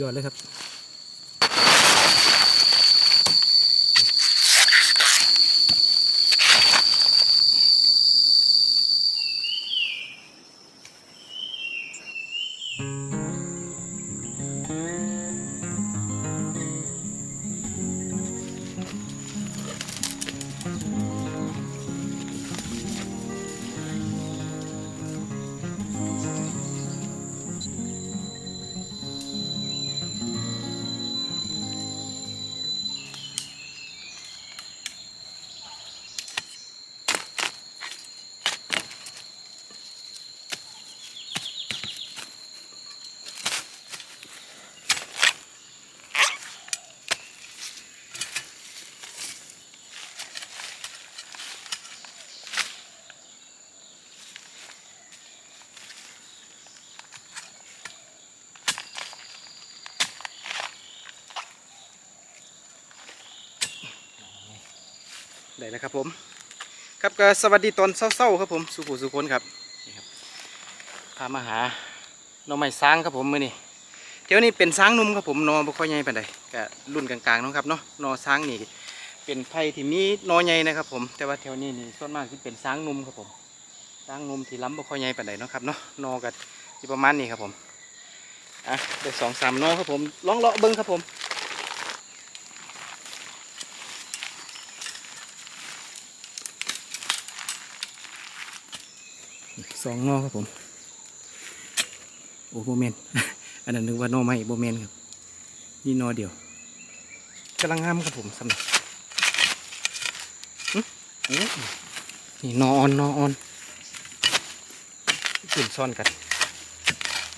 ยอดเลยครับ ได้แล้วครับผม ครับก็สวัสดีตอนเศร้าๆครับผมสุขุสุคนครับนี่ครับพามาหาหน่อไม้ช้างครับผมมือนี่เดี๋ยวนี้เป็นช้างนุ่มครับผมนอบ่ค่อยใหญ่ปานใดก็รุ่นกลางๆเนาะครับเนาะนอช้างนี่เป็นไผ่ที่มีนอใหญ่นะครับผมแต่ว่าแถวนี้นี่ส่วนมากที่เป็นช้างนุ่มครับผมช้างนุ่มที่ล้ำบ่ค่อยใหญ่ปานใดเนาะครับเนาะนอก็ที่ประมาณนี้ครับผมอะได้สองสามนอครับผมลองเลาะเบิ้งครับผม สองนอครับผม โอ้โบเมนอันนั้นนึกว่านอไม่โบเมนครับ นี่นอเดียวกำลังงามครับผมสำหรับนี่นอออนนอออนขึ้นซ่อนกัน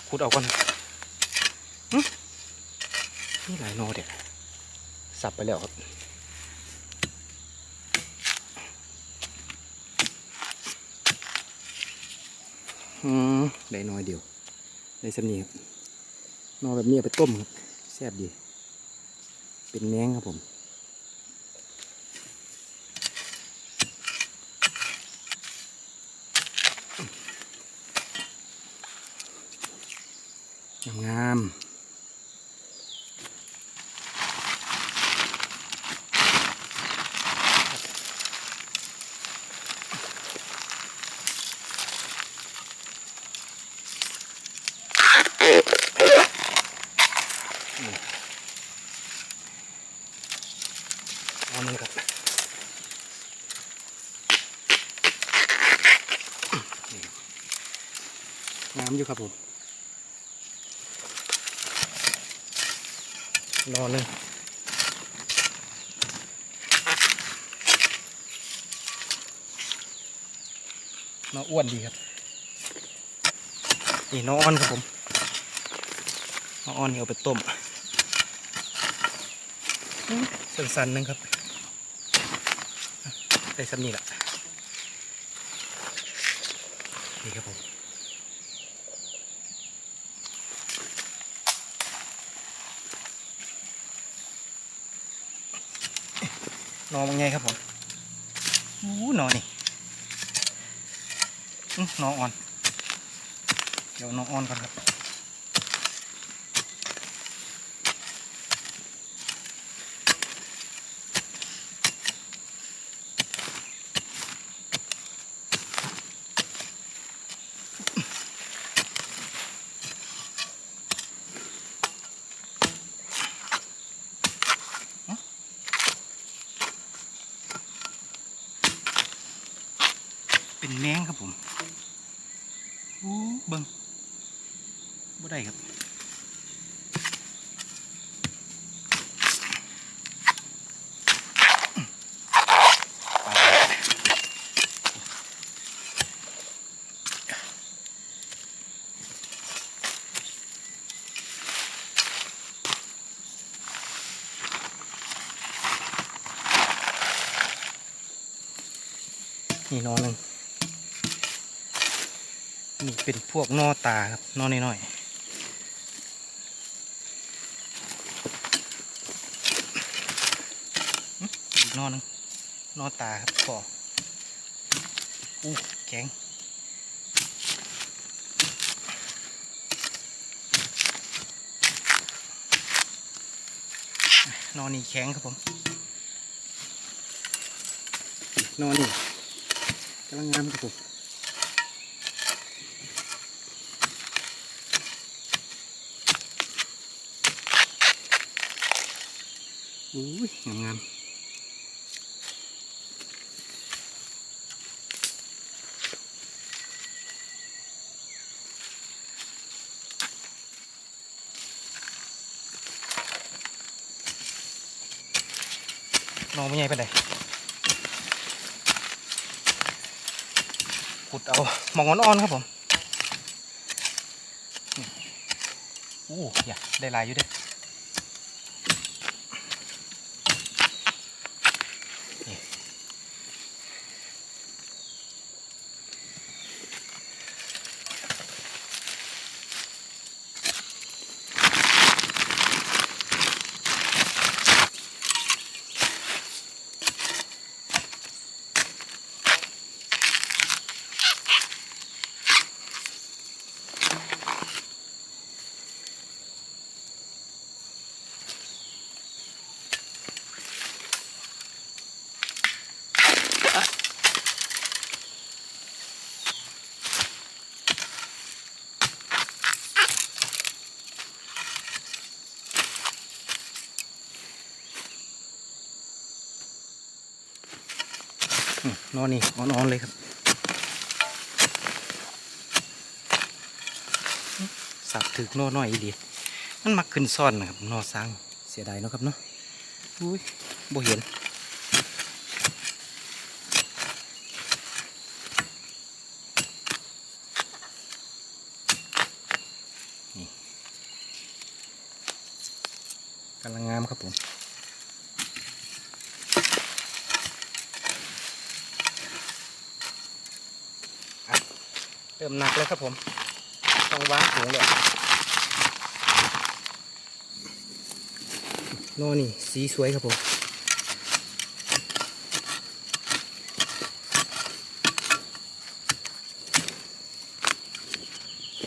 ขุดเอาก่อนนี่หลายนอเด็ดสับไปแล้วครับ อืมได้น้อยเดียวได้สำนีครับนอแบบนี้เอาไปต้มครับแซ่บดี เป็นแมงครับผมงามๆ เอามันครับงามอยู่ครับผมนอนเลยนออ้วนดีครับ นี่นออ้อนครับผมนออ้อนนี่เอาไปต้มสั้นๆหนึงครับ ได้สักนี่แหละนี่ครับผมนอนมันไงครับผมอู้นอนนี่อื้อนอ่อน เดี๋ยวนอนอ่อนก่อนครับ เป็นแมงครับผม โอ้เบิ้งบ่ได้ครับนี่นอ นี่เป็นพวกนอตาครับนอน,น้อยอีกนอนึงนอตาครับพออู้แข็งนอนนี่แข็งครับผม นอนนี่กำลังงามครับผม อุ้ยงามงามนอนไม่ใหญ่ไปไหนขุดเอาหมองอ่อนๆครับผมอู้ยได้ลายอยู่ด้ออื นอนนี่อ่อนๆเลยครับ สับถึกนอน้อยดีมันมักขึ้นซ่อนนะครับนอสร้างเสียดายเนาะครับเนาะอุ้ยบ่เห็นกำลังงามครับผม ริ่มหนักแล้วครับผม ต้องวางถุงเลยโน่นี่ สีสวยครับผม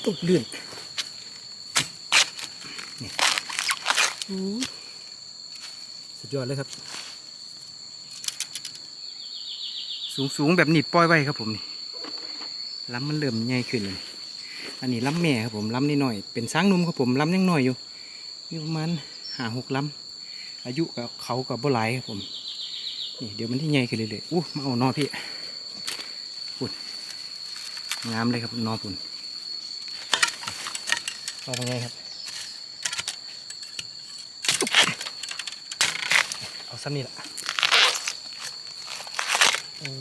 ตุ๊บลื่นนี่สุดยอดเลยครับสูงสูง ๆ แบบนี้ปล่อยไว้ครับผมนี่ ลำมันเริ่มใหญ่ขึ้นเลยอันนี้ลำแม่ครับผมลำนิดหน่อยเป็นช้างนุ่มครับผมลำยังหน่อยอยู่มีประมาณห้าหกลำอายุกับเขากับบ่หลายครับผมนี่เดี๋ยวมันที่ใหญ่ขึ้นเรื่อยๆอู้มาเอานอพี่ปุ่นงามเลยครับนอปุ่นนอเป็นไงครับเอาซ้ำนี่ละโอ้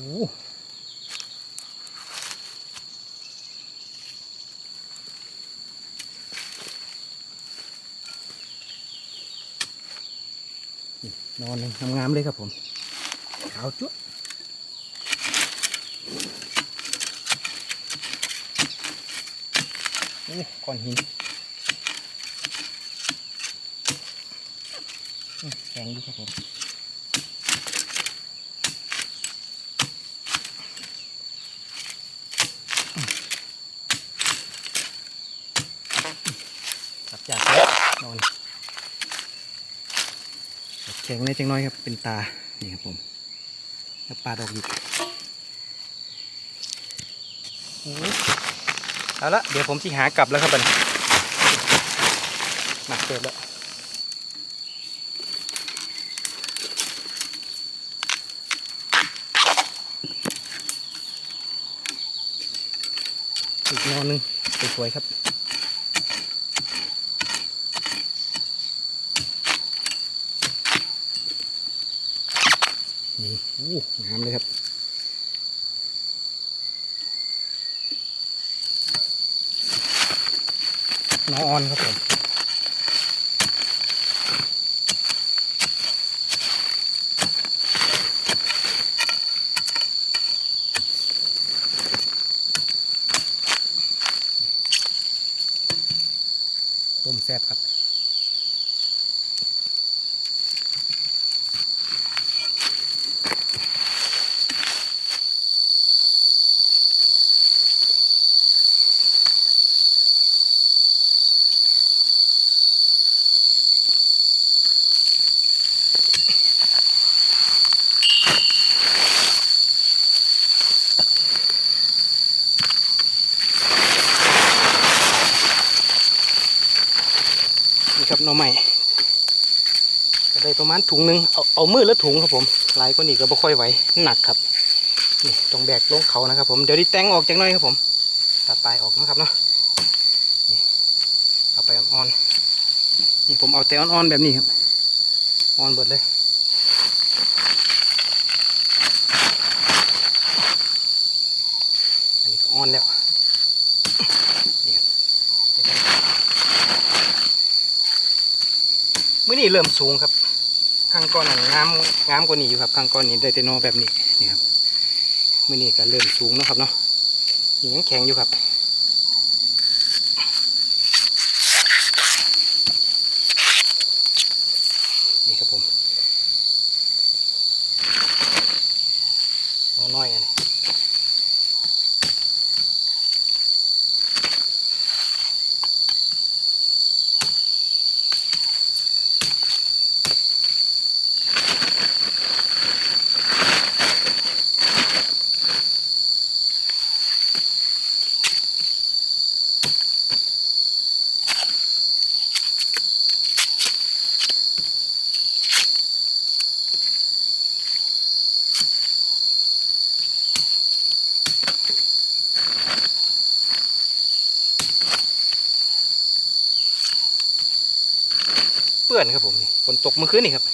นอนเลยงามๆเลยครับผมขาวจุ๊บโอ้ก้อนหินแข็งดีครับผมครับจากแล้วนอน แข็งเลยจังน้อยครับ เป็นตา นี่ครับผมแล้วปลาดอกหยิบโอ้ยเอาละเดี๋ยวผมที่หากลับแล้วครับบันหนักเกิดแล้วอีกนอนหนึ่งสวยๆครับ นี่โอ้งามเลยครับ น้องออนครับผมต้มแซ่บครับ นี่ครับหน่อไม้ก็ได้ประมาณถุงหนึงเอาเอามือละถุงครับผมหลายกว่านี้ก็บ่ค่อยไหวหนักครับนี่ต้องแบกลงเขานะครับ ผมเดี๋ยวดิแตงออกจากน้อยครับผมตัดปลายออกนะครับเนาะนี่เอาไปอ่อนๆนี่ผมเอาแต่อ่อนๆแบบนี้ครับอ่อนเบิดเลยอันนี้ก็อ่อนแล้ว นี่ครับมื่อ นี้เริ่มสูงครับ ข้างก้อนนั้นงามงามกว่านี้อยู่ครับ ข้างก้อนนี้ได้แต่นอแบบนี้นี่ครับมื่อนี้ก็เริ่มสูงนะครับเนาะนี่ยังแข็งอยู่ครับนี่ครับผมนอน้อยอันนี้ เปื้อนครับผมนี่ฝนตกเมื่อคืนนี่ครับ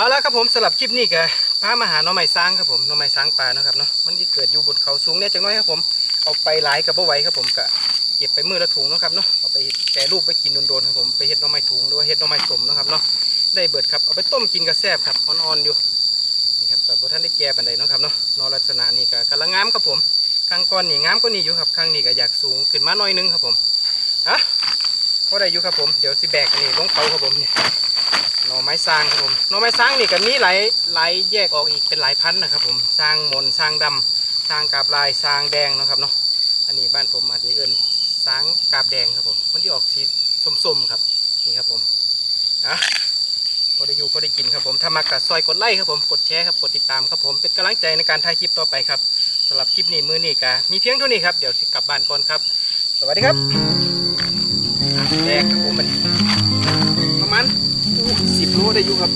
เอาละครับผมสำหรับคลิปนี้ก็พามาหาหน่อไม้สร้างครับผมหน่อไม้สร้างป่าเนาะครับเนาะมันที่เกิดอยู่บนเขาสูงเนี่ยจังน้อยครับผมเอาไปหลายกับบ่ไหวครับผมก็เก็บไปมือละถุงนะครับเนาะเอาไปแปรรูปไปกินโดนๆครับผมไปเฮ็ดหน่อไม้ถุงหรือว่าเฮ็ดหน่อไม้สมนะครับเนาะได้เบิดครับเอาไปต้มกินกระแซบครับอ่อนๆอยู่นี่ครับแบบท่านได้แก่ปันใดเนาะครับเนาะนอลักษณะนี้ก็กำลังงามครับผมข้างก้อนนี่งามก็นี่อยู่ครับข้างนี้ก็อยากสูงขึ้นมาหน่อยนึงครับผมอะพอได้อยู่ครับผมเดี๋ยวสิแบกอันนี้ลงเขาครับผมเนี่ย หน่อไม้สร้างครับผมหน่อไม้สร้างนี่ก็มีหลายหลายแยกออกอีกเป็นหลายพันนะครับผมสร้างมนสร้างดำสร้างกาบลายสร้างแดงนะครับเนาะอันนี้บ้านผมอาจจะเอิ้นสร้างกาบแดงครับผมมันที่ออกสีส้มๆครับนี่ครับผมอะพอได้อยู่พอได้กินครับผมถ้ามักกะซอยกดไลค์ครับผมกดแชร์ครับกดติดตามครับผมเป็นกำลังใจในการถ่ายคลิปต่อไปครับสำหรับคลิปนี้มือนี้กะมีเพียงเท่านี้ครับเดี๋ยวกลับบ้านก่อนครับ สวัสดีครับแดงครับผมมัน ประมาณสิบโลได้อยู่ครับ